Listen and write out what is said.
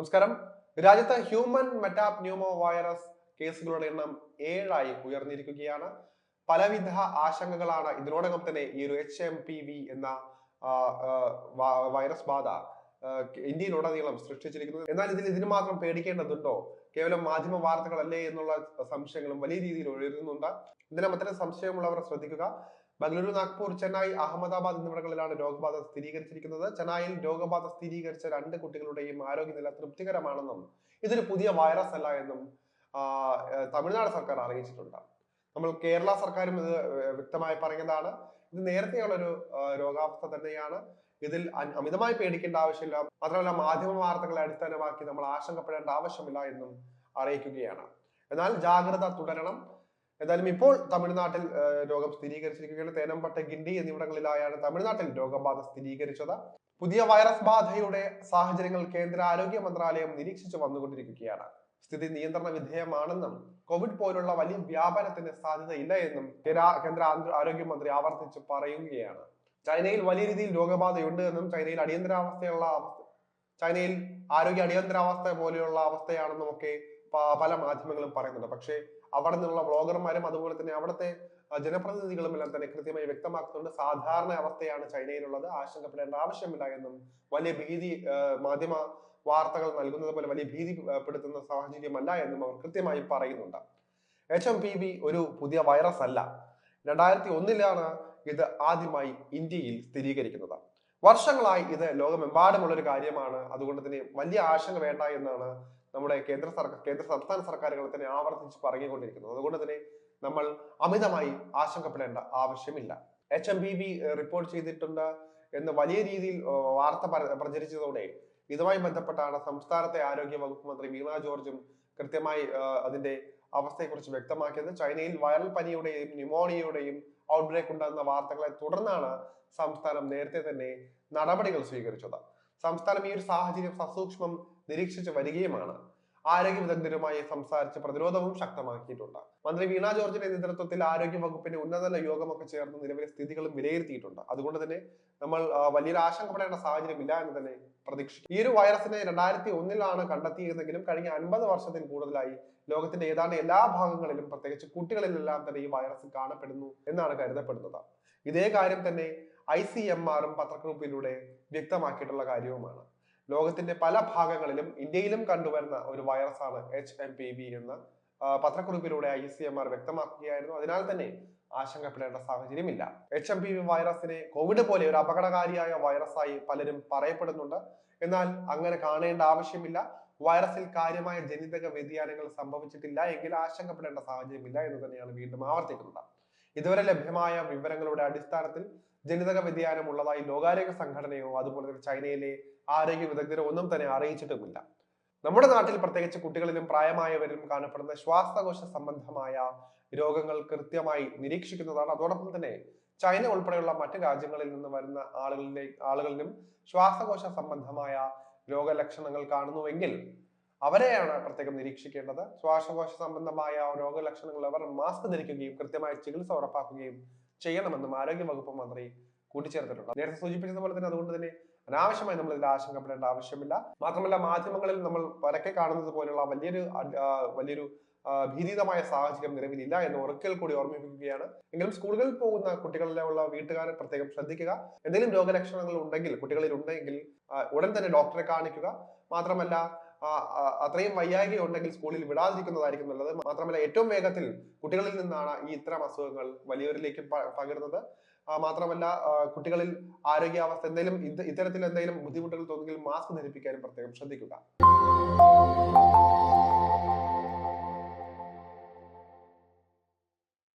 നമസ്കാരം. രാജ്യത്ത് human മെറ്റാപ് pneumo virus കേസുകളുടെ എണ്ണം ഏഴായി ഉയർന്നിരിക്കുകയാണ്. പലവിധ ആശങ്കകളാണ് ഇതിനോടകം തന്നെ ഈ ഒരു എച്ച് എം പി വി എന്ന വൈറസ് ബാധ ഇന്ത്യയിലുടനീളം സൃഷ്ടിച്ചിരിക്കുന്നത്. എന്നാൽ ഇതിൽ ഇതിന് മാത്രം പേടിക്കേണ്ടതുണ്ടോ? കേവലം മാധ്യമ വാർത്തകളല്ലേ എന്നുള്ള സംശയങ്ങളും വലിയ രീതിയിൽ ഉയരുന്നുണ്ട്. ഇതിനും അത്തരം സംശയമുള്ളവർ ശ്രദ്ധിക്കുക. ബംഗളൂരു നാഗ്പൂർ ചെന്നൈ അഹമ്മദാബാദ് എന്നിവിടങ്ങളിലാണ് രോഗബാധ സ്ഥിരീകരിച്ചിരിക്കുന്നത്. ചെന്നൈയിൽ രോഗബാധ സ്ഥിരീകരിച്ച രണ്ട് കുട്ടികളുടെയും ആരോഗ്യനില തൃപ്തികരമാണെന്നും ഇതൊരു പുതിയ വൈറസ് അല്ല എന്നും തമിഴ്നാട് സർക്കാർ അറിയിച്ചിട്ടുണ്ട്. നമ്മൾ കേരള സർക്കാരും ഇത് വ്യക്തമായി പറഞ്ഞതാണ് ഇത് നേരത്തെയുള്ളൊരു രോഗാവസ്ഥ തന്നെയാണ്. ഇതിൽ അമിതമായി പേടിക്കേണ്ട ആവശ്യമില്ല. മാത്രമല്ല മാധ്യമ വാർത്തകളെ അടിസ്ഥാനമാക്കി നമ്മൾ ആശങ്കപ്പെടേണ്ട ആവശ്യമില്ല എന്നും അറിയിക്കുകയാണ്. എന്നാൽ ജാഗ്രത തുടരണം. എന്തായാലും ഇപ്പോൾ തമിഴ്നാട്ടിൽ രോഗം സ്ഥിരീകരിച്ചിരിക്കുകയാണ്. തേനംപട്ട ഗിണ്ടി എന്നിവിടങ്ങളിലായാണ് തമിഴ്നാട്ടിൽ രോഗബാധ സ്ഥിരീകരിച്ചത്. പുതിയ വൈറസ് ബാധയുടെ സാഹചര്യങ്ങൾ കേന്ദ്ര ആരോഗ്യ മന്ത്രാലയം നിരീക്ഷിച്ചു വന്നുകൊണ്ടിരിക്കുകയാണ്. സ്ഥിതി നിയന്ത്രണ വിധേയമാണെന്നും കോവിഡ് പോലുള്ള വലിയ വ്യാപനത്തിന് സാധ്യതയില്ല എന്നും കേന്ദ്ര ആരോഗ്യ ആരോഗ്യമന്ത്രി ആവർത്തിച്ച് പറയുകയാണ്. ചൈനയിൽ വലിയ രീതിയിൽ രോഗബാധയുണ്ട് എന്നും ചൈനയിൽ അടിയന്തരാവസ്ഥയുള്ള ചൈനയിൽ ആരോഗ്യ അടിയന്തരാവസ്ഥ പോലെയുള്ള അവസ്ഥയാണെന്നും ഒക്കെ പല മാധ്യമങ്ങളും പറയുന്നുണ്ട്. പക്ഷേ അവിടെ നിന്നുള്ള ബ്ലോഗർമാരും അതുപോലെ തന്നെ അവിടുത്തെ ജനപ്രതിനിധികളും എല്ലാം തന്നെ കൃത്യമായി വ്യക്തമാക്കുന്നുണ്ട്. സാധാരണ അവസ്ഥയാണ് ചൈനയിലുള്ളത്. ആശങ്കപ്പെടേണ്ട ആവശ്യമില്ല എന്നും വലിയ ഭീതി മാധ്യമ വാർത്തകൾ നൽകുന്നത് പോലെ വലിയ ഭീതി പെടുത്തുന്ന സാഹചര്യമല്ല എന്നും അവർ കൃത്യമായി പറയുന്നുണ്ട്. എച്ച് എം പി വി ഒരു പുതിയ വൈറസ് അല്ല രണ്ടായിരത്തി ഒന്നിലാണ് ഇത് ആദ്യമായി ഇന്ത്യയിൽ സ്ഥിരീകരിക്കുന്നത്. വർഷങ്ങളായി ഇത് ലോകമെമ്പാടുമുള്ള ഒരു കാര്യമാണ്. അതുകൊണ്ട് തന്നെ വലിയ ആശങ്ക വേണ്ട എന്നാണ് നമ്മുടെ കേന്ദ്ര സർക്കാർ കേന്ദ്ര സംസ്ഥാന സർക്കാരുകൾ തന്നെ ആവർത്തിച്ച് പറഞ്ഞുകൊണ്ടിരിക്കുന്നത്. അതുകൊണ്ട് തന്നെ നമ്മൾ അമിതമായി ആശങ്കപ്പെടേണ്ട ആവശ്യമില്ല. H M P V report ചെയ്തിട്ടുണ്ട് എന്ന് വലിയ രീതിയിൽ വാർത്ത പര- പ്രചരിച്ചതോടെ ഇതുമായി ബന്ധപ്പെട്ടാണ് സംസ്ഥാനത്തെ ആരോഗ്യ വകുപ്പ് മന്ത്രി വീണ ജോർജും കൃത്യമായി അതിന്റെ അവസ്ഥയെക്കുറിച്ച് വ്യക്തമാക്കിയത്. ചൈനയിൽ വൈറൽ പനിയുടെയും ന്യൂമോണിയയുടെയും ഔട്ട്ബ്രേക്ക് ഉണ്ടെന്ന വാർത്തകളെ തുടർന്നാണ് സംസ്ഥാനം നേരത്തെ തന്നെ നടപടികൾ സ്വീകരിച്ചത്. സംസ്ഥാനം ഈ ഒരു സാഹചര്യം സസൂക്ഷ്മം നിരീക്ഷിച്ചു വരികയുമാണ്. ആരോഗ്യ വിദഗ്ധരുമായി സംസാരിച്ച് പ്രതിരോധവും ശക്തമാക്കിയിട്ടുണ്ട്. മന്ത്രി വീണ ജോർജിന്റെ നേതൃത്വത്തിൽ ആരോഗ്യ വകുപ്പിന്റെ ഉന്നതതല യോഗമൊക്കെ ചേർന്ന് നിലവിലെ സ്ഥിതികളും വിലയിരുത്തിയിട്ടുണ്ട്. അതുകൊണ്ട് തന്നെ നമ്മൾ വലിയ വലിയൊരു ആശങ്കപ്പെടേണ്ട സാഹചര്യമില്ല എന്ന് തന്നെ പ്രതീക്ഷിക്കും ഈ ഒരു വൈറസിനെ രണ്ടായിരത്തി ഒന്നിലാണ് കണ്ടെത്തിയിരുന്നെങ്കിലും കഴിഞ്ഞ അൻപത് വർഷത്തിൽ കൂടുതലായി ലോകത്തിന്റെ ഏതാണ്ട് എല്ലാ ഭാഗങ്ങളിലും പ്രത്യേകിച്ച് കുട്ടികളിലെല്ലാം തന്നെ ഈ വൈറസ് കാണപ്പെടുന്നു എന്നാണ് കരുതപ്പെടുന്നത്. ഇതേ കാര്യം തന്നെ ഐ സി എം ആറും പത്രക്കുറിപ്പിലൂടെ വ്യക്തമാക്കിയിട്ടുള്ള കാര്യവുമാണ്. ലോകത്തിന്റെ പല ഭാഗങ്ങളിലും ഇന്ത്യയിലും കണ്ടുവരുന്ന ഒരു വൈറസാണ് എച്ച് എം പി വി എന്ന് പത്രക്കുറിപ്പിലൂടെ ഐ സി എം ആർ വ്യക്തമാക്കുകയായിരുന്നു. അതിനാൽ തന്നെ ആശങ്കപ്പെടേണ്ട സാഹചര്യമില്ല. എച്ച് എം പി വി വൈറസിനെ കോവിഡ് പോലെ ഒരു അപകടകാരിയായ വൈറസായി പലരും പറയപ്പെടുന്നുണ്ട്. എന്നാൽ അങ്ങനെ കാണേണ്ട ആവശ്യമില്ല. വൈറസിൽ കാര്യമായ ജനിതക വ്യതിയാനങ്ങൾ സംഭവിച്ചിട്ടില്ല എങ്കിൽ ആശങ്കപ്പെടേണ്ട സാഹചര്യമില്ല എന്ന് തന്നെയാണ് വീണ്ടും ആവർത്തിക്കുന്നത്. ഇതുവരെ ലഭ്യമായ വിവരങ്ങളുടെ അടിസ്ഥാനത്തിൽ ജനിതക വ്യതിയാനം ഉള്ളതായി ലോകാരോഗ്യ സംഘടനയോ അതുപോലെ തന്നെ ചൈനയിലെ ആരോഗ്യ വിദഗ്ധരോ ഒന്നും തന്നെ അറിയിച്ചിട്ടുമില്ല. നമ്മുടെ നാട്ടിൽ പ്രത്യേകിച്ച് കുട്ടികളിലും പ്രായമായവരിലും കാണപ്പെടുന്ന ശ്വാസകോശ സംബന്ധമായ രോഗങ്ങൾ കൃത്യമായി നിരീക്ഷിക്കുന്നതാണ്. അതോടൊപ്പം തന്നെ ചൈന ഉൾപ്പെടെയുള്ള മറ്റ് രാജ്യങ്ങളിൽ നിന്ന് വരുന്ന ആളുകളിലെ ആളുകളിലും ശ്വാസകോശ സംബന്ധമായ രോഗലക്ഷണങ്ങൾ കാണുന്നുവെങ്കിൽ അവരെയാണ് പ്രത്യേകം നിരീക്ഷിക്കേണ്ടത്. ശ്വാസകോശ സംബന്ധമായ രോഗലക്ഷണങ്ങൾ അവർ മാസ്ക് ധരിക്കുകയും കൃത്യമായ ചികിത്സ ഉറപ്പാക്കുകയും ചെയ്യണമെന്നും ആരോഗ്യ വകുപ്പ് മന്ത്രി കൂട്ടിച്ചേർത്തിട്ടുണ്ട്. നേരത്തെ സൂചിപ്പിച്ചതുപോലെ തന്നെ അതുകൊണ്ട് തന്നെ അനാവശ്യമായി നമ്മൾ ഇതിൽ ആശങ്കപ്പെടേണ്ട ആവശ്യമില്ല. മാത്രമല്ല മാധ്യമങ്ങളിൽ നമ്മൾ പരക്കെ കാണുന്നത് പോലുള്ള വലിയൊരു വലിയൊരു ഭീതിതമായ സാഹചര്യം നിലവിലില്ല എന്ന് ഒരിക്കൽ കൂടി ഓർമ്മിപ്പിക്കുകയാണ്. എങ്കിലും സ്കൂളുകളിൽ പോകുന്ന കുട്ടികളിലുള്ള വീട്ടുകാരെ പ്രത്യേകം ശ്രദ്ധിക്കുക. എന്തെങ്കിലും രോഗലക്ഷണങ്ങൾ ഉണ്ടെങ്കിൽ കുട്ടികളിൽ ഉണ്ടെങ്കിൽ ഉടൻ തന്നെ ഡോക്ടറെ കാണിക്കുക. മാത്രമല്ല അത്രയും വയ്യായ്ക ഉണ്ടെങ്കിൽ സ്കൂളിൽ വിടാതിരിക്കുന്നതായിരിക്കും നല്ലത്. മാത്രമല്ല ഏറ്റവും വേഗത്തിൽ കുട്ടികളിൽ നിന്നാണ് ഈ ഇത്തരം അസുഖങ്ങൾ വലിയവരിലേക്ക് പകരുന്നത്. മാത്രമല്ല കുട്ടികളിൽ ആരോഗ്യാവസ്ഥ എന്തെങ്കിലും ഇത് ഇത്തരത്തിൽ എന്തെങ്കിലും ബുദ്ധിമുട്ടുകൾ തോന്നുമെങ്കിൽ മാസ്ക് ധരിപ്പിക്കാനും പ്രത്യേകം ശ്രദ്ധിക്കുക.